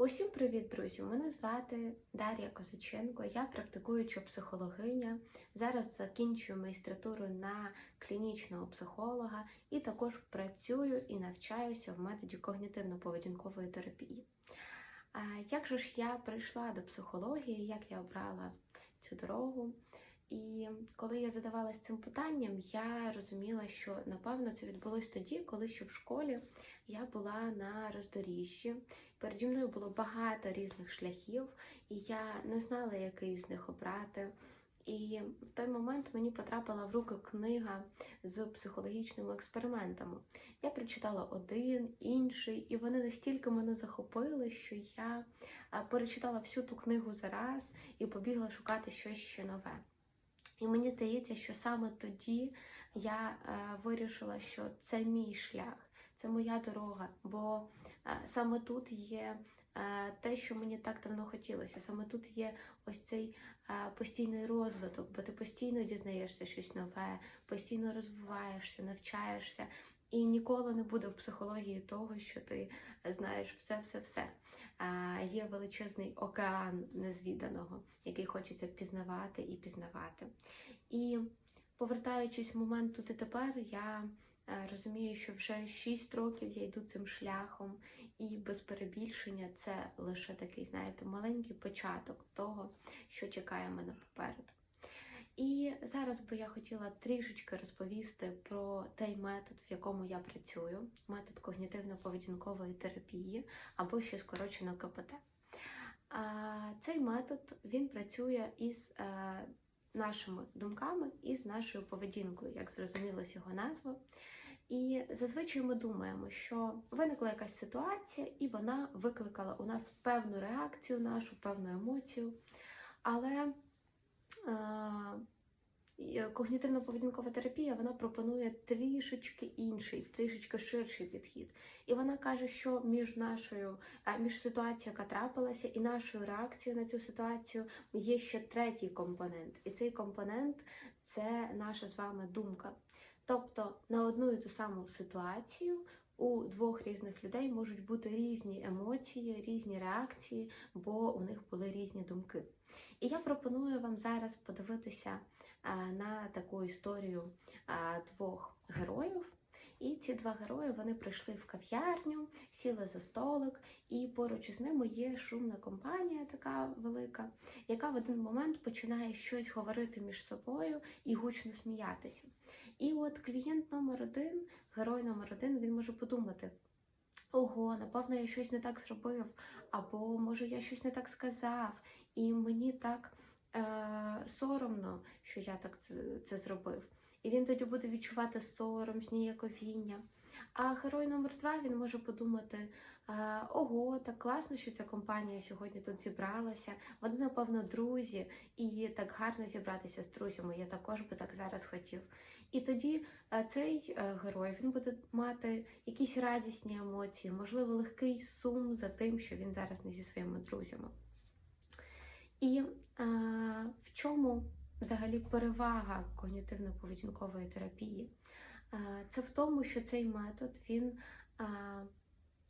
Усім привіт, друзі! Мене звати Дар'я Козаченко, я практикуюча психологиня. Зараз закінчую майстратуру на клінічного психолога і також працюю і навчаюся в методі когнітивно-поведінкової терапії. Як же ж я прийшла до психології, як я обрала цю дорогу? І коли я задавалася цим питанням, я розуміла, що напевно це відбулось тоді, коли ще в школі я була на роздоріжжі. Переді мною було багато різних шляхів, і я не знала, який з них обрати. І в той момент мені потрапила в руки книга з психологічними експериментами. Я прочитала один, інший, і вони настільки мене захопили, що я перечитала всю ту книгу зараз і побігла шукати щось ще нове. І мені здається, що саме тоді я е, вирішила, що це мій шлях, це моя дорога, бо е, саме тут є е, те, що мені так давно хотілося. Саме тут є ось цей постійний розвиток, бо ти постійно дізнаєшся щось нове, постійно розвиваєшся, навчаєшся. І ніколи не буде в психології того, що ти знаєш все-все-все. Є величезний океан незвіданого, який хочеться пізнавати і пізнавати. І повертаючись в момент тут і тепер, я е, розумію, що вже 6 років я йду цим шляхом, і без перебільшення це лише такий, знаєте, маленький початок того, що чекає мене попереду. І зараз би я хотіла трішечки розповісти про той метод, в якому я працюю, метод когнітивно-поведінкової терапії або ще скорочено КПТ. Цей метод він працює із е, нашими думками і з нашою поведінкою, як зрозуміло з його назви. І зазвичай ми думаємо, що виникла якась ситуація, і вона викликала у нас певну реакцію, нашу певну емоцію. Але когнітивно-поведінкова терапія вона пропонує трішечки інший, трішечки ширший підхід. І вона каже, що між нашою між ситуацією, яка трапилася, і нашою реакцією на цю ситуацію є ще третій компонент. І цей компонент це наша з вами думка. Тобто на одну і ту саму ситуацію у двох різних людей можуть бути різні емоції, різні реакції, бо у них були різні думки. І я пропоную вам зараз подивитися на таку історію двох героїв. І ці два герої вони прийшли в кав'ярню, сіли за столик, і поруч із ними є шумна компанія, така велика, яка в один момент починає щось говорити між собою і гучно сміятися. І от клієнт номер один, герой номер один, він може подумати: ого, напевно, я щось не так зробив, або може я щось не так сказав, і мені так е, соромно, що я так це, це зробив. І він тоді буде відчувати сором, зніяковіння. А герой номер два він може подумати: ого, так класно, що ця компанія сьогодні тут зібралася. Вони, напевно, друзі, і так гарно зібратися з друзями. Я також би так зараз хотів. І тоді цей е, герой він буде мати якісь радісні емоції, можливо, легкий сум за тим, що він зараз не зі своїми друзями. І а, в чому взагалі перевага когнітивно-поведінкової терапії? Це в тому, що цей метод він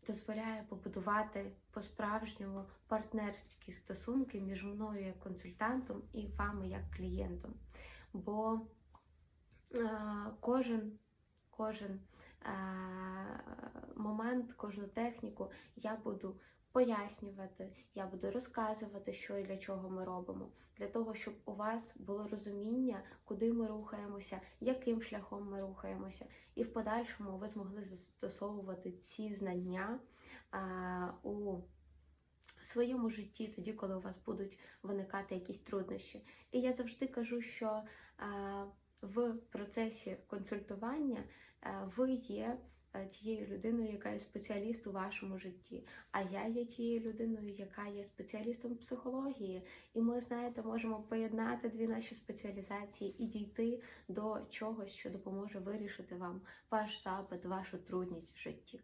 дозволяє побудувати по-справжньому партнерські стосунки між мною як консультантом і вами як клієнтом. Бо кожен, кожен момент, кожну техніку я буду пояснювати, я буду розказувати, що і для чого ми робимо, для того, щоб у вас було розуміння, куди ми рухаємося, яким шляхом ми рухаємося, і в подальшому ви змогли застосовувати ці знання а, у своєму житті, тоді, коли у вас будуть виникати якісь труднощі. І я завжди кажу, що а, в процесі консультування а, ви є. Е, тією людиною, яка є спеціаліст у вашому житті. А я є тією людиною, яка є спеціалістом психології. І ми, знаєте, можемо поєднати дві наші спеціалізації і дійти до чогось, що допоможе вирішити вам ваш запит, вашу трудність в житті.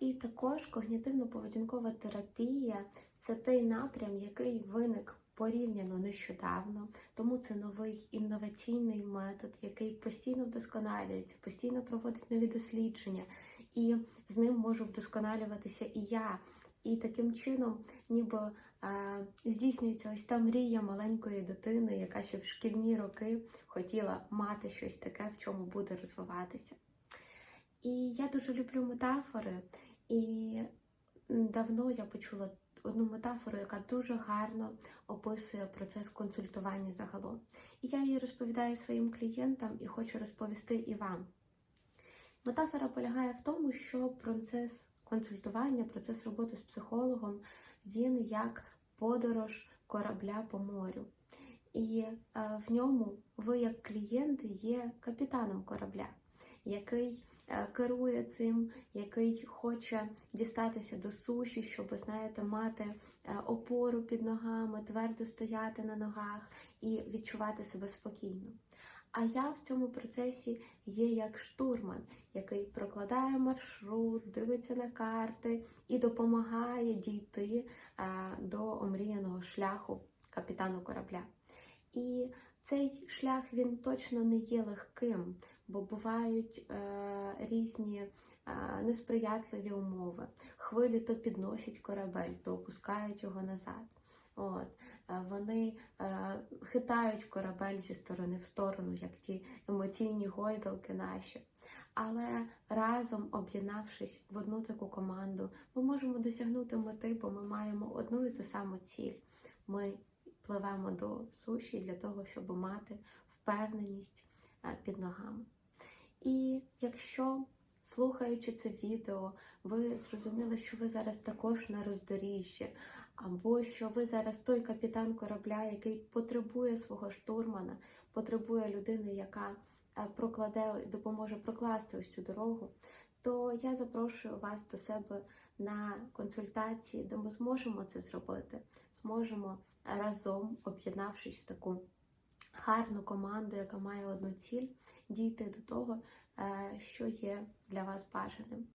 І також когнітивно-поведінкова терапія це той напрям, який виник порівняно нещодавно, тому це новий інноваційний метод, який постійно вдосконалюється, постійно проводить нові дослідження, і з ним можу вдосконалюватися і я. І таким чином, ніби е, здійснюється ось та мрія маленької дитини, яка ще в шкільні роки хотіла мати щось таке, в чому буде розвиватися. І я дуже люблю метафори, і давно я почула одну метафору, яка дуже гарно описує процес консультування загалом. І я її розповідаю своїм клієнтам і хочу розповісти і вам. Метафора полягає в тому, що процес консультування, процес роботи з психологом, він як подорож корабля по морю. І е, в ньому ви, як клієнти, є капітаном корабля, який е, керує цим, який хоче дістатися до суші, щоб, знаєте, мати е, опору під ногами, твердо стояти на ногах і відчувати себе спокійно. А я в цьому процесі є як штурман, який прокладає маршрут, дивиться на карти і допомагає дійти е, до омріяного шляху капітану корабля. І цей шлях він точно не є легким, бо бувають е, різні е, несприятливі умови. Хвилі то підносять корабель, то опускають його назад. От е, вони е, хитають корабель зі сторони в сторону, як ті емоційні гойдалки наші. Але разом, об'єднавшись в одну таку команду, ми можемо досягнути мети, бо ми маємо одну і ту саму ціль. Ми пливемо до суші для того, щоб мати впевненість е, під ногами. І якщо, слухаючи це відео, ви зрозуміли, що ви зараз також на роздоріжжі, або що ви зараз той капітан корабля, який потребує свого штурмана, потребує людини, яка е, прокладе допоможе прокласти ось цю дорогу, то я запрошую вас до себе на консультації, де ми зможемо це зробити, зможемо разом, об'єднавшись в таку гарну команду, яка має одну ціль, дійти до того, е, що є для вас бажаним.